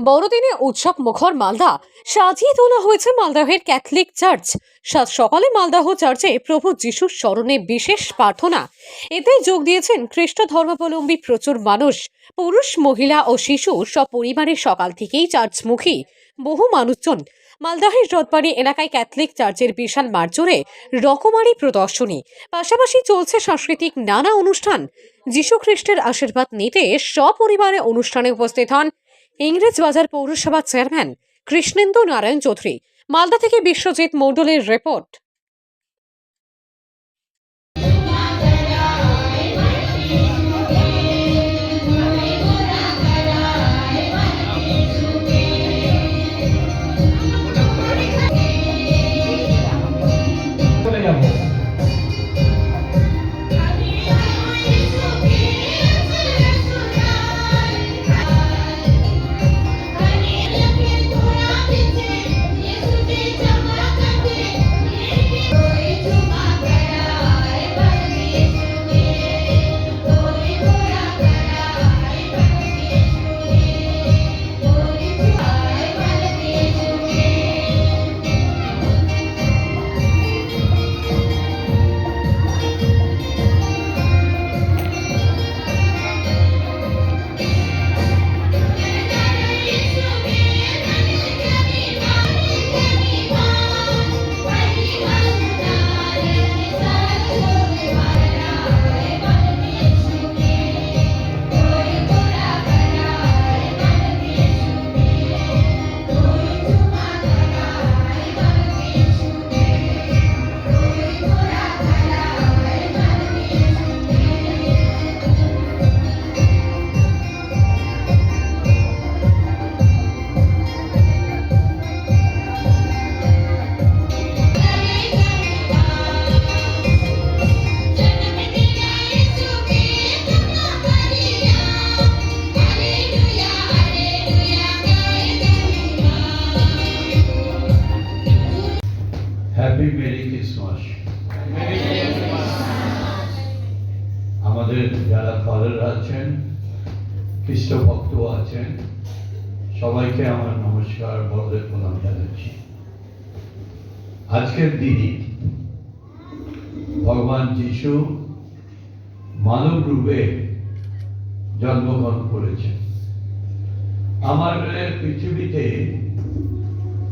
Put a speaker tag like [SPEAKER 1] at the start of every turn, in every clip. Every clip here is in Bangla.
[SPEAKER 1] বড়দিনে উৎসব মুখর মালদা। সাজিয়ে তোলা হয়েছে মালদাহের ক্যাথলিক চার্চ। সাত সকালে মালদাহ চার্চে প্রভু যিশুর স্মরণে বিশেষ প্রার্থনা। এতে যোগ দিয়েছেন খ্রিস্ট ধর্মাবলম্বী প্রচুর মানুষ। পুরুষ, মহিলা ও শিশু সব পরিবারের সকাল থেকেই চার্চমুখী। বহু মানুষজন মালদাহের রথবাড়ি এলাকায় ক্যাথলিক চার্চের বিশাল মার্চরে রকমারি প্রদর্শনী। পাশাপাশি চলছে সাংস্কৃতিক নানা অনুষ্ঠান। যীশু খ্রিস্টের আশীর্বাদ নিতে সপরিবারে অনুষ্ঠানে উপস্থিত হন ইংরেজ বাজার পৌরসভার চেয়ারম্যান কৃষ্ণেন্দু নারায়ণ চৌধুরী মালদা থেকে বিশ্বজিৎ মণ্ডলের রিপোর্ট।
[SPEAKER 2] হ্যাপি মেরি ক্রিসমাস আমাদের যারা ফাদার আছেন খ্রিস্ট ভক্ত আছেন, সবাইকে আমার নমস্কার, বড়দের প্রণাম জানাচ্ছি। আজকের দিনে ভগবান যিশু মানব রূপে জন্মগ্রহণ করেছেন। আমার পৃথিবীতে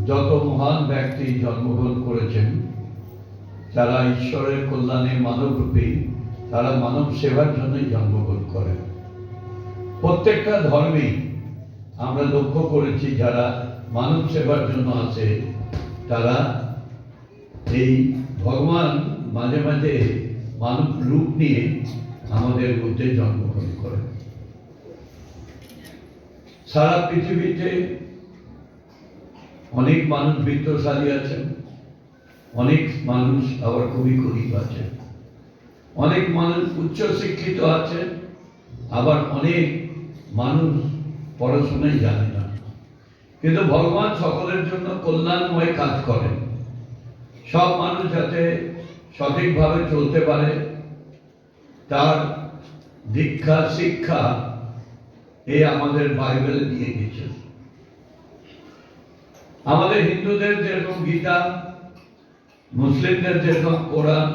[SPEAKER 2] যত মহান ব্যক্তি জন্মগ্রহণ করেছেন, যারা ঈশ্বরের কল্যাণে মানবরূপী, তারা মানব সেবার জন্যই জন্মগ্রহণ করেন। প্রত্যেকটা ধর্মে আমরা লক্ষ্য করেছি, যারা মানব সেবার জন্য আছে, তারা এই ভগবান মাঝে মাঝে মানব রূপ নিয়ে আমাদের মধ্যে জন্মগ্রহণ করেন। সারা পৃথিবীতে অনেক মানুষ বৃত্তশালী আছেন, অনেক মানুষ আবার খুবই গরিব আছেন। অনেক মানুষ উচ্চ শিক্ষিত আছেন, আবার অনেক মানুষ পড়াশোনাই জানে না। কিন্তু ভগবান সকলের জন্য কল্যাণময় কাজ করেন। সব মানুষ যাতে সঠিকভাবে চলতে পারে, তার দীক্ষা, শিক্ষা এ আমাদের বাইবেলে দিয়ে গেছে। আমাদের হিন্দুদের যেরকম গীতা, মুসলিমদের যেরকম কোরআন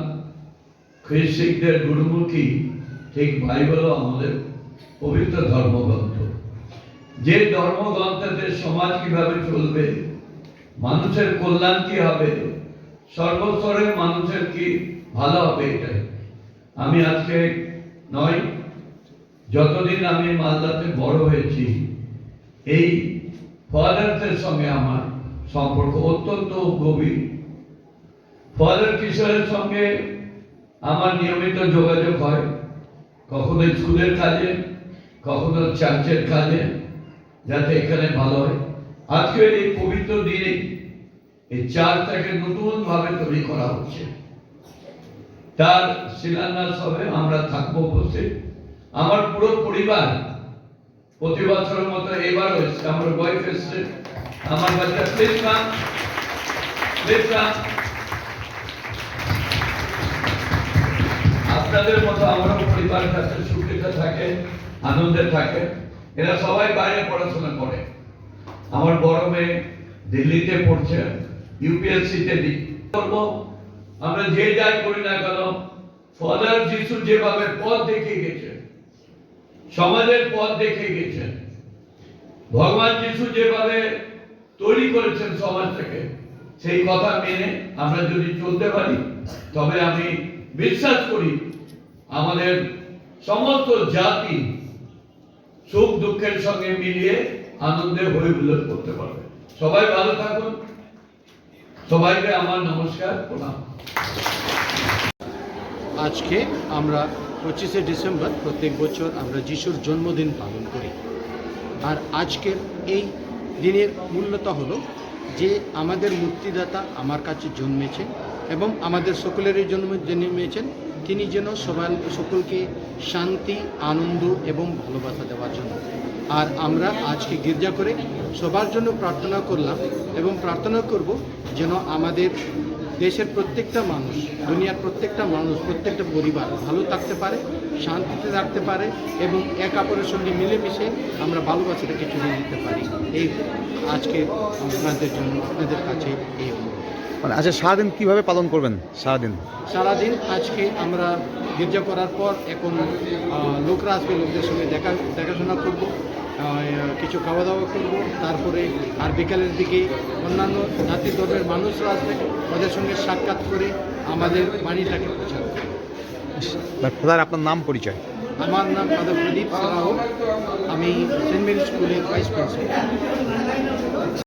[SPEAKER 2] খ্রিস্টিকদের গুরুমুখী ঠিক বাইবেলও আমাদের পবিত্র ধর্মগ্রন্থ। যে ধর্মগ্রন্থতে সমাজ কীভাবে চলবে, মানুষের কল্যাণ কি হবে, সর্বস্তরের মানুষের কি ভালো হবে এটাই। আমি আজকে নয়, যতদিন আমি মালদাতে বড় হয়েছি, এই ফাদারদের সঙ্গে আমার সম্পর্ক অত্যন্ত গভীর। ফাদার কিশোরের সঙ্গে আমার নিয়মিত যোগাযোগ হয়। কখনো স্কুলের কাজে, কখনো চার্চের কাজে, যাতে এখানে ভালো হয়। আজকের এই পবিত্র দিনে এই চার্চটাকে নতুন ভাবে তৈরি করা হচ্ছে। তার শিলান্যাস হবে, আমরা থাকব উপস্থিত। আমার পুরো পরিবার প্রতি বছরের মতো এবার হয়েছে। আমার ওয়াইফ এসছে। আমার বাচ্চা প্লিজ কাম আপনাদের মতো আমারও পরিবারের কাছে সুখীতে থাকে আনন্দে থাকে এরা সবাই বাইরে পড়াশোনা করে। আমার বড় মেয়ে দিল্লিতে পড়ছে, ইউপিএসসিতে করব। আমরা যে যাই করি না কেন ফাদার যিশু যেভাবে পথ দেখিয়ে গেছে সমাজের পথ দেখে গেছেন। ভগবান যিশু যেভাবে তৈরি করেছেন সমাজটাকে, সেই কথা মেনে আমরা যদি চলতে পারি, তবে আমি বিশ্বাস করি আমাদের সমস্ত জাতি সুখ দুঃখের সঙ্গে মিলিয়ে আনন্দে হয়ে উল্লেখ করতে পারবে। সবাই ভালো থাকুন। সবাইকে আমার নমস্কার, প্রণাম।
[SPEAKER 3] আজকে আমরা পঁচিশে ডিসেম্বর প্রত্যেক বছর আমরা যিশুর জন্মদিন পালন করি। আর আজকের এই দিনের মূল্যতা হলো যে আমাদের মুক্তিদাতা আমার কাছে জন্মেছেন এবং আমাদের সকলেরই জন্ম জন্মেছেন, তিনি যেন সবাই সকলকে শান্তি, আনন্দ এবং ভালোবাসা দেওয়ার জন্য। আর আমরা আজকে গির্জা করে সবার জন্য প্রার্থনা করলাম এবং প্রার্থনা করব যেন আমাদের দেশের প্রত্যেকটা মানুষ দুনিয়ার প্রত্যেকটা মানুষ প্রত্যেকটা পরিবার ভালো থাকতে পারে শান্তিতে থাকতে পারে এবং এক অপরের সঙ্গে মিলেমিশে আমরা ভালোবাসাটাকে চলে দিতে পারি। এই আজকে আপনাদের জন্য আপনাদের কাছে এই
[SPEAKER 4] মানে আচ্ছা সারাদিন কীভাবে পালন করবেন? সারাদিন?
[SPEAKER 3] সারাদিন আজকে আমরা গির্জা করার পর এখন লোকরা আসবে লোকদের সঙ্গে দেখা দেখাশোনা করব। কিছু খাওয়া দাওয়া করব। তারপরে আর বিকালের দিকে অন্যান্য জাতি ধর্মের মানুষরা আসবে ওদের সঙ্গে সাক্ষাৎ করে আমাদের বাণীটাকে প্রচার
[SPEAKER 4] ফাদার আপনার নাম পরিচয়?
[SPEAKER 3] আমার নাম দাদা প্রদীপ সারাহ আমি সেন্ট মেরি স্কুলের ভাইস প্রিন্সিপাল।